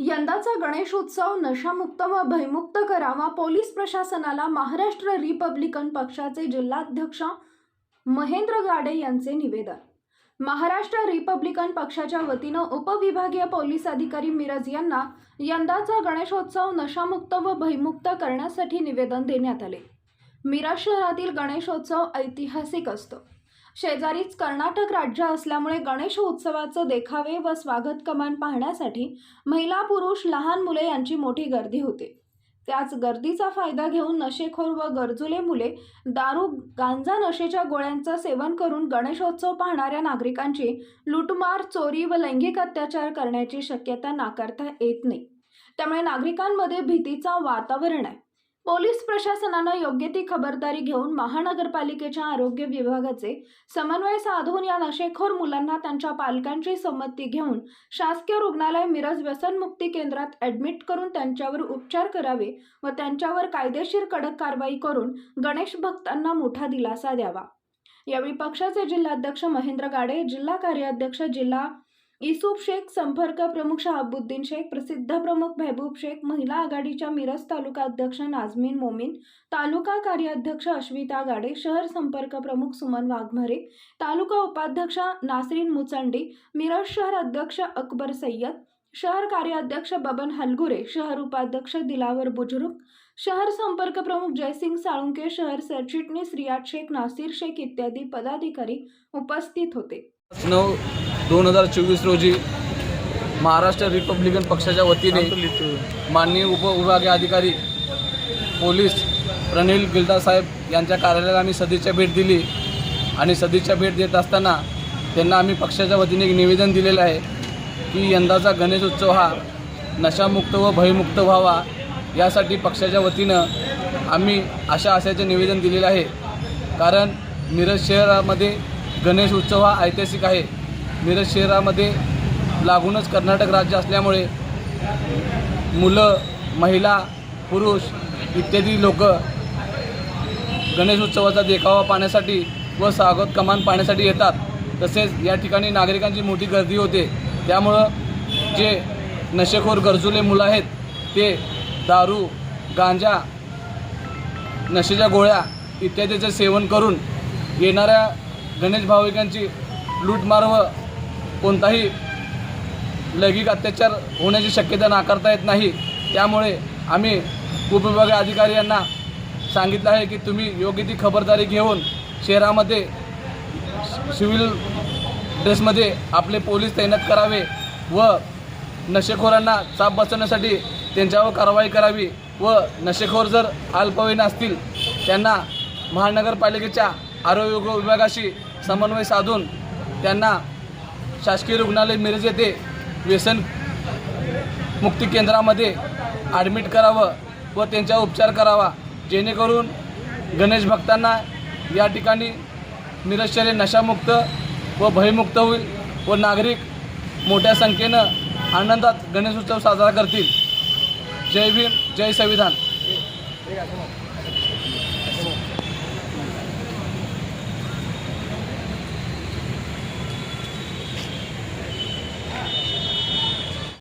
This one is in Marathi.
यंदाचा गणेशोत्सव नशामुक्त व भयमुक्त करावा पोलीस प्रशासनाला महाराष्ट्र रिपब्लिकन पक्षाचे जिल्हाध्यक्ष महेंद्र गाडे यांचे निवेदन. महाराष्ट्र रिपब्लिकन पक्षाच्या वतीनं उपविभागीय पोलीस अधिकारी मिरज यांना यंदाचा गणेशोत्सव नशामुक्त व भयमुक्त करण्यासाठी निवेदन देण्यात आले. मिरज शहरातील गणेशोत्सव ऐतिहासिक असतो. शेजारीच कर्नाटक राज्य असल्यामुळे गणेश उत्सवाचं देखावे व स्वागत कमान पाहण्यासाठी महिला पुरुष लहान मुले यांची मोठी गर्दी होते. त्याच गर्दीचा फायदा घेऊन नशेखोर व गरजुले मुले दारू गांजा नशेच्या गोळ्यांचं सेवन करून गणेशोत्सव पाहणाऱ्या नागरिकांची लुटमार चोरी व लैंगिक अत्याचार करण्याची शक्यता नाकारता येत नाही. त्यामुळे नागरिकांमध्ये भीतीचा वातावरण आहे. पोलीस प्रशासनानं योग्य ती खबरदारी घेऊन महानगरपालिकेच्या आरोग्य विभागाचे समन्वय साधून या नशेखोर मुलांना त्यांच्या पालकांची संमती घेऊन शासकीय रुग्णालय मिरज व्यसनमुक्ती केंद्रात ॲडमिट करून त्यांच्यावर उपचार करावे व त्यांच्यावर कायदेशीर कडक कारवाई करून गणेश भक्तांना मोठा दिलासा द्यावा. यावेळी पक्षाचे जिल्हाध्यक्ष महेंद्र गाडे जिल्हा कार्याध्यक्ष जिल्हा इसूफ शेख संपर्क प्रमुख शहाबुद्दीन शेख प्रसिद्ध प्रमुख महबूब शेख महिला आघाडीच्या मिरज तालुका अध्यक्ष नाझमीन मोमीन तालुका कार्याध्यक्ष अश्विता गाडे शहर संपर्क प्रमुख सुमन वाघमारे तालुका उपाध्यक्ष नासरीन मुचंडी मिरज शहर अध्यक्ष अकबर सय्यद शहर कार्याध्यक्ष बबन हलगुरे शहर उपाध्यक्ष दिलावर बुजुर्ग शहर संपर्क प्रमुख जयसिंग साळुंके शहर सरचिटणीस रियाज शेख नासिर शेख इत्यादी पदाधिकारी उपस्थित होते. दोन हजार चोवीस रोजी महाराष्ट्र रिपब्लिकन पक्षाच्या वतीने माननीय उपविभागीय अधिकारी पोलीस प्रणील गिल्डा साहेब यांच्या कार्यालयाला आम्ही सदिच्छा भेट दिली. आणि सदिच्छा भेट देत असताना त्यांना आम्ही पक्षाच्या वतीने एक निवेदन दिलेलं आहे की यंदाचा गणेशोत्सव हा नशामुक्त व भयमुक्त व्हावा. यासाठी पक्षाच्या वतीनं आम्ही अशा आशयाचे निवेदन दिलेलं आहे. कारण मिरज शहरामध्ये गणेश उत्सव हा ऐतिहासिक आहे. मिरज शहरामध्ये लागूनच कर्नाटक राज्य असल्यामुळे मुलं महिला पुरुष इत्यादी लोक गणेश उत्सवाचा देखावा पाहण्यासाठी व स्वागत कमान पाहण्यासाठी येतात. तसेच या ठिकाणी नागरिकांची मोठी गर्दी होते. त्यामुळं जे नशेखोर गरजुले मुलं आहेत ते दारू गांजा नशेच्या गोळ्या इत्यादीचं सेवन करून येणाऱ्या गणेश भाविकांची लूटमार व कोणताही लैंगिक अत्याचार होण्याची शक्यता नाकारता येत नाही. त्यामुळे आम्ही उपविभागीय अधिकारी यांना सांगितलं आहे की तुम्ही योग्य ती खबरदारी घेऊन शहरामध्ये सिव्हिल ड्रेसमध्ये आपले पोलीस तैनात करावे व नशेखोरांना चाप बसवण्यासाठी त्यांच्यावर कारवाई करावी व नशेखोर जर अल्पवयीन असतील त्यांना महानगरपालिकेच्या आरोग्य विभागाशी समन्वय साधून त्यांना शासकीय रुग्णालय मिरज येथे व्यसन मुक्ती केंद्रामध्ये ॲडमिट करावं व त्यांचा उपचार करावा. जेणेकरून गणेश भक्तांना या ठिकाणी मिरज शहर नशामुक्त व भयमुक्त होईल व नागरिक मोठ्या संख्येनं आनंदात गणेश उत्सव साजरा करतील. जय भीम जय संविधान.